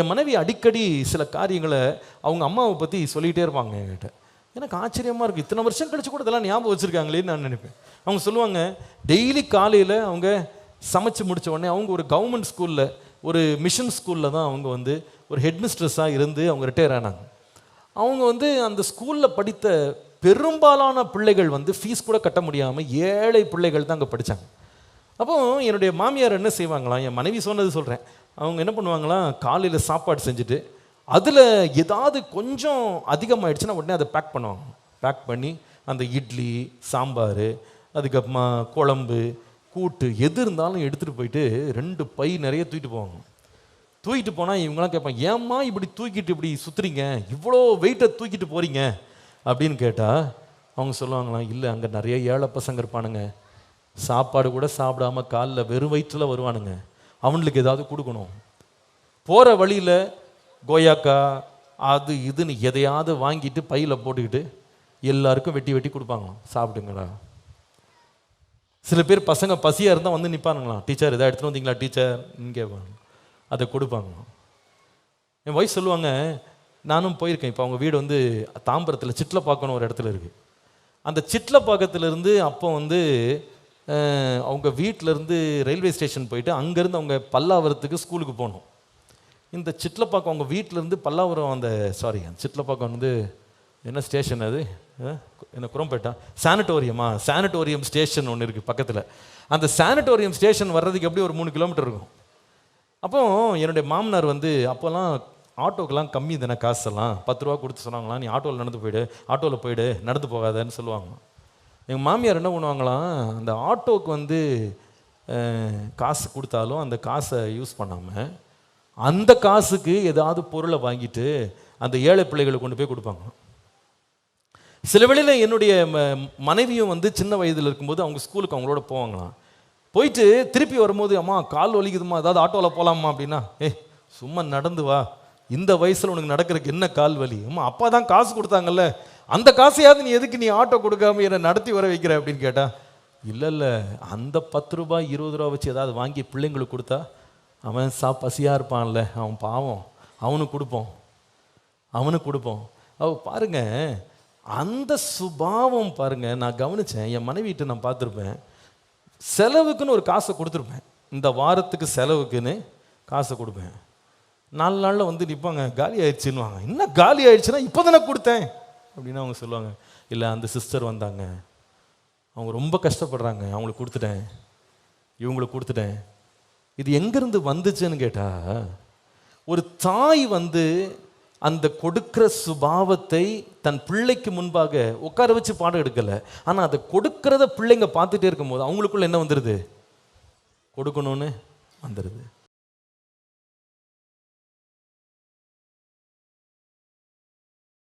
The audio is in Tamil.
என் மனைவி அடிக்கடி சில காரியங்களை அவங்க அம்மாவை பற்றி சொல்லிகிட்டே இருப்பாங்க என்கிட்ட. எனக்கு ஆச்சரியமாக இருக்குது இத்தனை வருஷம் கழிச்சு கூட இதெல்லாம் ஞாபகம் வச்சுருக்காங்களேன்னு நான் நினைப்பேன். அவங்க சொல்லுவாங்க டெய்லி காலையில் அவங்க சமைச்சு முடித்த உடனே அவங்க ஒரு கவர்மெண்ட் ஸ்கூலில் ஒரு மிஷன் ஸ்கூலில் தான் அவங்க வந்து ஒரு ஹெட்மிஸ்ட்ரஸாக இருந்து அவங்க ரிட்டையர் ஆனாங்க. அவங்க வந்து அந்த ஸ்கூலில் படித்த பெரும்பாலான பிள்ளைகள் வந்து ஃபீஸ் கூட கட்ட முடியாமல் ஏழை பிள்ளைகள் தான் அங்கே படித்தாங்க அப்போ என்னுடைய மாமியார் என்ன செய்வாங்களாம்? என் மனைவி சொன்னது சொல்கிறேன் அவங்க என்ன பண்ணுவாங்களாம் காலையில் சாப்பாடு செஞ்சுட்டு அதில் ஏதாவது கொஞ்சம் அதிகமாகிடுச்சுன்னா உடனே அதை பேக் பண்ணுவாங்க. பேக் பண்ணி அந்த இட்லி சாம்பார் அதுக்கப்புறமா குழம்பு கூட்டு எது இருந்தாலும் எடுத்துகிட்டு போயிட்டு ரெண்டு பை நிறைய தூக்கிட்டு போவாங்க. தூக்கிட்டு போனால் இவங்களாம் கேட்பாங்க ஏம்மா இப்படி தூக்கிட்டு இப்படி சுற்றுறீங்க இவ்வளோ வெயிட்டை தூக்கிட்டு போகிறீங்க அப்படின்னு கேட்டால் அவங்க சொல்லுவாங்களாம் இல்லை அங்கே நிறைய ஏழை பசங்க இருப்பானுங்க. சாப்பாடு கூட சாப்பிடாம காலில் வெறும் வயிற்றில் வருவானுங்க. அவனுக்கு ஏதாவது கொடுக்கணும். போகிற வழியில் கோயாக்கா அது இதுன்னு எதையாவது வாங்கிட்டு பையில் போட்டுக்கிட்டு எல்லாருக்கும் வெட்டி வெட்டி கொடுப்பாங்களாம். சாப்பிடுங்களா? சில பேர் பசங்க பசியாக இருந்தால் வந்து நிற்பானுங்களாம் டீச்சர் எதாவது எடுத்துகிட்டு வந்தீங்களா டீச்சர்? இங்கே அதை கொடுப்பாங்களாம். என் ஒய்ஃப் சொல்லுவாங்க நானும் போயிருக்கேன். இப்போ அவங்க வீடு வந்து தாம்பரத்தில் சிட்லப்பாக்கம்னு ஒரு இடத்துல இருக்குது அந்த சிட்லப்பாக்கத்துலேருந்து அப்போ வந்து அவங்க வீட்டிலேருந்து ரயில்வே ஸ்டேஷன் போயிட்டு அங்கேருந்து அவங்க பல்லாவரத்துக்கு ஸ்கூலுக்கு போகணும். இந்த சிட்லப்பாக்கம் அவங்க வீட்டிலேருந்து பல்லாவரம் அந்த சாரி அந்த சிட்லப்பாக்கம் வந்து என்ன ஸ்டேஷன் அது? என்ன குரம்பேட்டா? சானிட்டோரியமா சானிட்டோரியம் ஸ்டேஷன் ஒன்று இருக்குது பக்கத்தில். அந்த சானிட்டோரியம் ஸ்டேஷன் வர்றதுக்கு எப்படி ஒரு மூணு கிலோமீட்டர் இருக்கும்? அப்போ என்னுடைய மாமனார் வந்து அப்போல்லாம் ஆட்டோக்கெல்லாம் கம்மி தானே காசெல்லாம். பத்து ரூபா கொடுத்து சொன்னாங்களாம். நீ ஆட்டோவில் நடந்து போயிடு. ஆட்டோவில் போயிடு. நடந்து போகாதன்னு சொல்லுவாங்களாம். எங்கள் மாமியார் என்ன பண்ணுவாங்களாம் அந்த ஆட்டோவுக்கு வந்து காசு கொடுத்தாலும் அந்த காசை யூஸ் பண்ணாமல் அந்த காசுக்கு ஏதாவது பொருளை வாங்கிட்டு அந்த ஏழை பிள்ளைகளுக்கு கொண்டு போய் கொடுப்பாங்க. சில வேளையில் என்னுடைய ம- மனைவியும் வந்து சின்ன வயதில் இருக்கும்போது அவங்க ஸ்கூலுக்கு அவங்களோட போவாங்களாம். போயிட்டு திருப்பி வரும்போது அம்மா கால் வலிக்குதும்மா ஏதாவது ஆட்டோவில் போகலாமா அப்படின்னா ஏ சும்மா நடந்து வா. இந்த வயசில் உனக்கு நடக்கிறதுக்கு என்ன கால் வலி? அம்மா அப்பா தான் காசு கொடுத்தாங்கல்ல. அந்த காசையாவது நீ எதுக்கு நீ ஆட்டோ கொடுக்காம என்னை நடத்தி வர வைக்கிற அப்படின்னு கேட்டா இல்லை இல்லை அந்த பத்து ரூபாய் இருபது ரூபா வச்சு ஏதாவது வாங்கி பிள்ளைங்களுக்கு கொடுத்தா அவன் சா பசியாக இருப்பான்ல அவன் பாவம் அவனுக்கு கொடுப்போம் அவனுக்கு கொடுப்போம். அவ பாருங்க அந்த சுபாவம் பாருங்க நான் கவனிச்சேன் என் மனைவிட்டு நான் பார்த்துருப்பேன் செலவுக்குன்னு ஒரு காசை கொடுத்துருப்பேன். இந்த வாரத்துக்கு செலவுக்குன்னு காசை கொடுப்பேன். நாலு நாளில் வந்து நிற்பாங்க காலி ஆயிடுச்சுன்னுவாங்க. என்ன காலி ஆயிடுச்சுன்னா இப்போ தானே கொடுத்தேன். அப்படின்னு அவங்க சொல்லுவாங்க. இல்லை அந்த சிஸ்டர் வந்தாங்க. அவங்க ரொம்ப கஷ்டப்படுறாங்க. அவங்களுக்கு கொடுத்துட்டேன். இவங்களுக்கு கொடுத்துட்டேன். இது எங்கேருந்து வந்துச்சுன்னு கேட்டா ஒரு தாய் வந்து அந்த கொடுக்கிற சுபாவத்தை தன் பிள்ளைக்கு முன்பாக உட்கார வச்சு பாடம் எடுக்கலை. ஆனால் அதை கொடுக்கறத பிள்ளைங்க பார்த்துட்டே இருக்கும்போது அவங்களுக்குள்ள என்ன வந்துடுது கொடுக்கணும்னு வந்துடுது